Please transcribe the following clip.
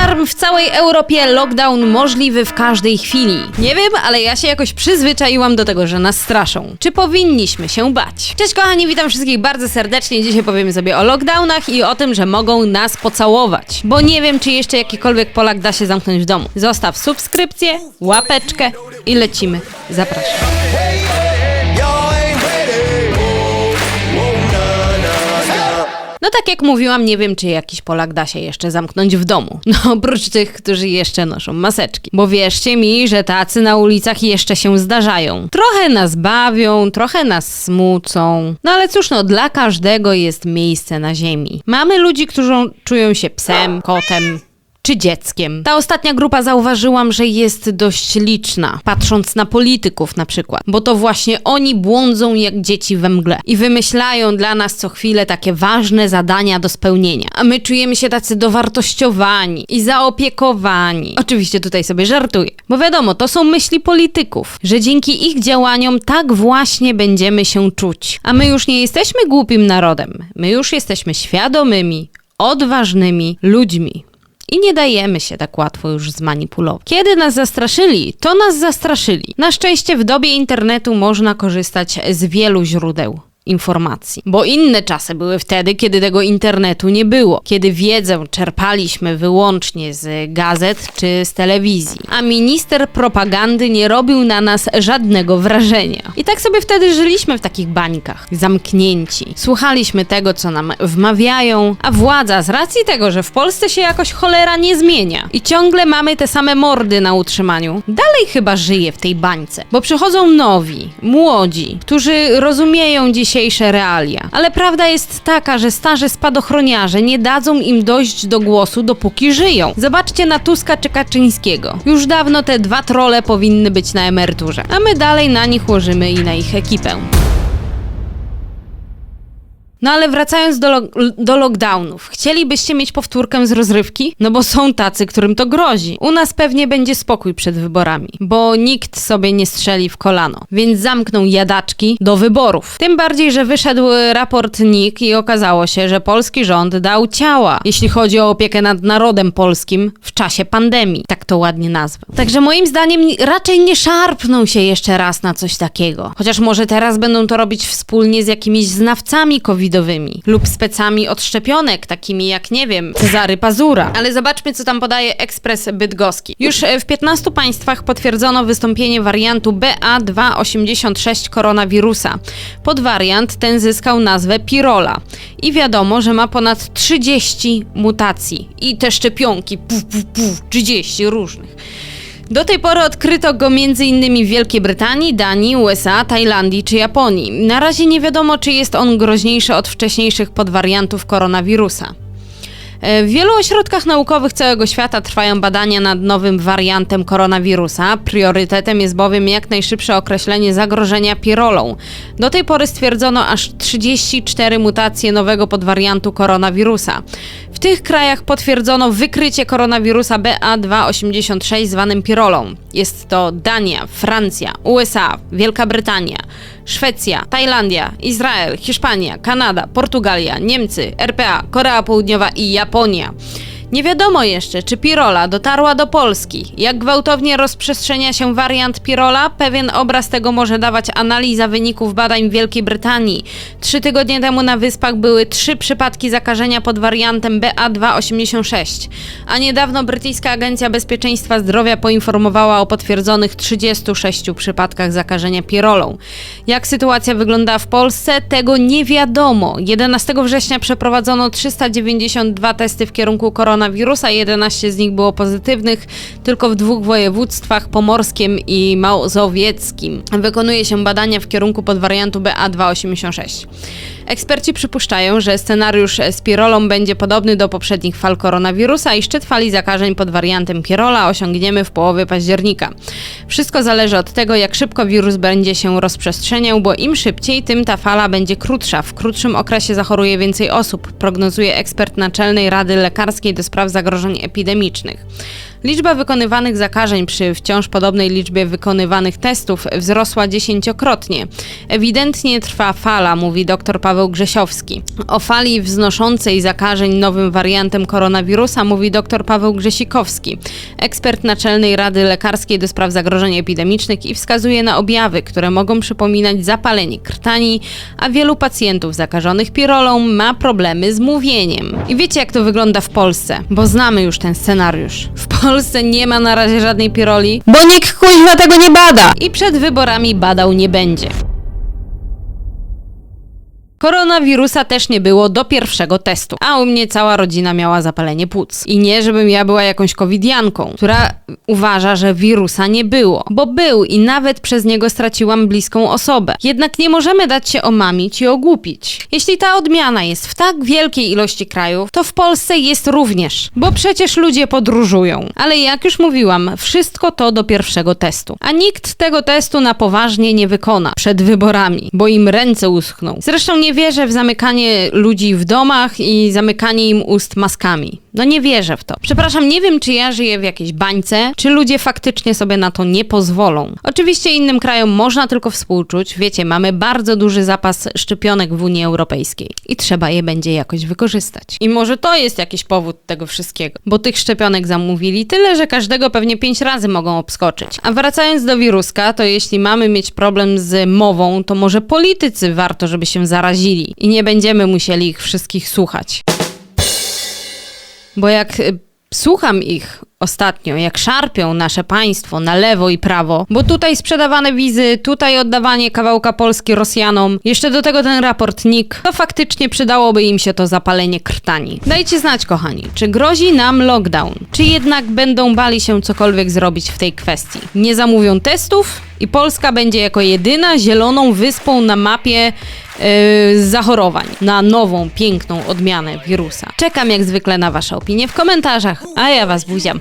Alarm w całej Europie, lockdown możliwy w każdej chwili. Nie wiem, ale ja się jakoś przyzwyczaiłam do tego, że nas straszą. Czy powinniśmy się bać? Cześć kochani, witam wszystkich bardzo serdecznie. Dzisiaj powiemy sobie o lockdownach i o tym, że mogą nas pocałować. Bo nie wiem, czy jeszcze jakikolwiek Polak da się zamknąć w domu. Zostaw subskrypcję, łapeczkę i lecimy. Zapraszam. No tak jak mówiłam, nie wiem, czy jakiś Polak da się jeszcze zamknąć w domu. No oprócz tych, którzy jeszcze noszą maseczki. Bo wierzcie mi, że tacy na ulicach jeszcze się zdarzają. Trochę nas bawią, trochę nas smucą. No ale cóż, no dla każdego jest miejsce na ziemi. Mamy ludzi, którzy czują się psem, kotem, czy dzieckiem. Ta ostatnia grupa zauważyłam, że jest dość liczna, patrząc na polityków na przykład, bo to właśnie oni błądzą jak dzieci we mgle i wymyślają dla nas co chwilę takie ważne zadania do spełnienia, a my czujemy się tacy dowartościowani i zaopiekowani. Oczywiście tutaj sobie żartuję, bo wiadomo, to są myśli polityków, że dzięki ich działaniom tak właśnie będziemy się czuć. A my już nie jesteśmy głupim narodem, my już jesteśmy świadomymi, odważnymi ludźmi. I nie dajemy się tak łatwo już zmanipulować. Kiedy nas zastraszyli, to nas zastraszyli. Na szczęście w dobie internetu można korzystać z wielu źródeł informacji. Bo inne czasy były wtedy, kiedy tego internetu nie było, kiedy wiedzę czerpaliśmy wyłącznie z gazet czy z telewizji, a minister propagandy nie robił na nas żadnego wrażenia. I tak sobie wtedy żyliśmy w takich bańkach, zamknięci. Słuchaliśmy tego, co nam wmawiają, a władza z racji tego, że w Polsce się jakoś cholera nie zmienia i ciągle mamy te same mordy na utrzymaniu, dalej chyba żyje w tej bańce, bo przychodzą nowi, młodzi, którzy rozumieją dzisiejsze realia. Ale prawda jest taka, że starzy spadochroniarze nie dadzą im dojść do głosu, dopóki żyją. Zobaczcie na Tuska czy Kaczyńskiego. Już dawno te dwa trole powinny być na emeryturze, a my dalej na nich łożymy i na ich ekipę. No ale wracając do, lo- do lockdownów, chcielibyście mieć powtórkę z rozrywki? No bo są tacy, którym to grozi. U nas pewnie będzie spokój przed wyborami, bo nikt sobie nie strzeli w kolano, więc zamkną jadaczki do wyborów. Tym bardziej, że wyszedł raport NIK i okazało się, że polski rząd dał ciała, jeśli chodzi o opiekę nad narodem polskim w czasie pandemii. Tak to ładnie nazwę. Także moim zdaniem ni- raczej nie szarpną się jeszcze raz na coś takiego. Chociaż może teraz będą to robić wspólnie z jakimiś znawcami covidowymi lub specami od szczepionek, takimi jak, nie wiem, Cezary Pazura. Ale zobaczmy, co tam podaje Ekspres Bydgoski. Już e, w 15 państwach potwierdzono wystąpienie wariantu BA286 koronawirusa. Podwariant ten zyskał nazwę Pirola. I wiadomo, że ma ponad 30 mutacji. I te szczepionki, puf, puf, puf, 30 różnych. Do tej pory odkryto go m.in. w Wielkiej Brytanii, Danii, USA, Tajlandii czy Japonii. Na razie nie wiadomo, czy jest on groźniejszy od wcześniejszych podwariantów koronawirusa. E, W wielu ośrodkach naukowych całego świata trwają badania nad nowym wariantem koronawirusa. Priorytetem jest bowiem jak najszybsze określenie zagrożenia pirolą. Do tej pory stwierdzono aż 34 mutacje nowego podwariantu koronawirusa. W tych krajach potwierdzono wykrycie koronawirusa BA286 zwanym pirolą. Jest to Dania, Francja, USA, Wielka Brytania, Szwecja, Tajlandia, Izrael, Hiszpania, Kanada, Portugalia, Niemcy, RPA, Korea Południowa i Japonia. Nie wiadomo jeszcze, czy Pirola dotarła do Polski. Jak gwałtownie rozprzestrzenia się wariant Pirola, pewien obraz tego może dawać analiza wyników badań w Wielkiej Brytanii. Trzy tygodnie temu na Wyspach były trzy przypadki zakażenia pod wariantem BA286, a niedawno brytyjska Agencja Bezpieczeństwa Zdrowia poinformowała o potwierdzonych 36 przypadkach zakażenia Pirolą. Jak sytuacja wygląda w Polsce, tego nie wiadomo. 11 września przeprowadzono 392 testy w kierunku koronawirusa, 11 z nich było pozytywnych, tylko w dwóch województwach, pomorskim i mazowieckim. Wykonuje się badania w kierunku podwariantu BA286. Eksperci przypuszczają, że scenariusz z Pirolą będzie podobny do poprzednich fal koronawirusa i szczyt fali zakażeń pod wariantem Pirola osiągniemy w połowie października. Wszystko zależy od tego, jak szybko wirus będzie się rozprzestrzeniał, bo im szybciej, tym ta fala będzie krótsza. W krótszym okresie zachoruje więcej osób, prognozuje ekspert Naczelnej Rady Lekarskiej do spraw zagrożeń epidemicznych. Liczba wykonywanych zakażeń przy wciąż podobnej liczbie wykonywanych testów wzrosła dziesięciokrotnie. Ewidentnie trwa fala, mówi dr Paweł Grzesiowski. O fali wznoszącej zakażeń nowym wariantem koronawirusa mówi dr Paweł Grzesikowski, ekspert Naczelnej Rady Lekarskiej do spraw zagrożeń epidemicznych i wskazuje na objawy, które mogą przypominać zapalenie krtani, a wielu pacjentów zakażonych pirolą ma problemy z mówieniem. I wiecie jak to wygląda w Polsce, bo znamy już ten scenariusz. W nie ma na razie żadnej piroli, bo nikt kuźwa tego nie bada i przed wyborami badał nie będzie. Koronawirusa też nie było do pierwszego testu, a u mnie cała rodzina miała zapalenie płuc. I nie, żebym ja była jakąś covidianką, która uważa, że wirusa nie było, bo był i nawet przez niego straciłam bliską osobę. Jednak nie możemy dać się omamić i ogłupić. Jeśli ta odmiana jest w tak wielkiej ilości krajów, to w Polsce jest również, bo przecież ludzie podróżują. Ale jak już mówiłam, wszystko to do pierwszego testu. A nikt tego testu na poważnie nie wykona przed wyborami, bo im ręce uschną. Zresztą nie wierzę w zamykanie ludzi w domach i zamykanie im ust maskami. No nie wierzę w to. Przepraszam, nie wiem, czy ja żyję w jakiejś bańce, czy ludzie faktycznie sobie na to nie pozwolą. Oczywiście innym krajom można tylko współczuć. Wiecie, mamy bardzo duży zapas szczepionek w Unii Europejskiej i trzeba je będzie jakoś wykorzystać. I może to jest jakiś powód tego wszystkiego, bo tych szczepionek zamówili tyle, że każdego pewnie pięć razy mogą obskoczyć. A wracając do wiruska, to jeśli mamy mieć problem z mową, to może politycy warto, żeby się zarazili i nie będziemy musieli ich wszystkich słuchać. Bo jak y, słucham ich ostatnio, jak szarpią nasze państwo na lewo i prawo, bo tutaj sprzedawane wizy, tutaj oddawanie kawałka Polski Rosjanom, jeszcze do tego ten raport NIK, to faktycznie przydałoby im się to zapalenie krtani. Dajcie znać, kochani, czy grozi nam lockdown, czy jednak będą bali się cokolwiek zrobić w tej kwestii. Nie zamówią testów i Polska będzie jako jedyna zieloną wyspą na mapie yy, zachorowań na nową, piękną odmianę wirusa. Czekam jak zwykle na Wasze opinie w komentarzach, a ja Was buziam.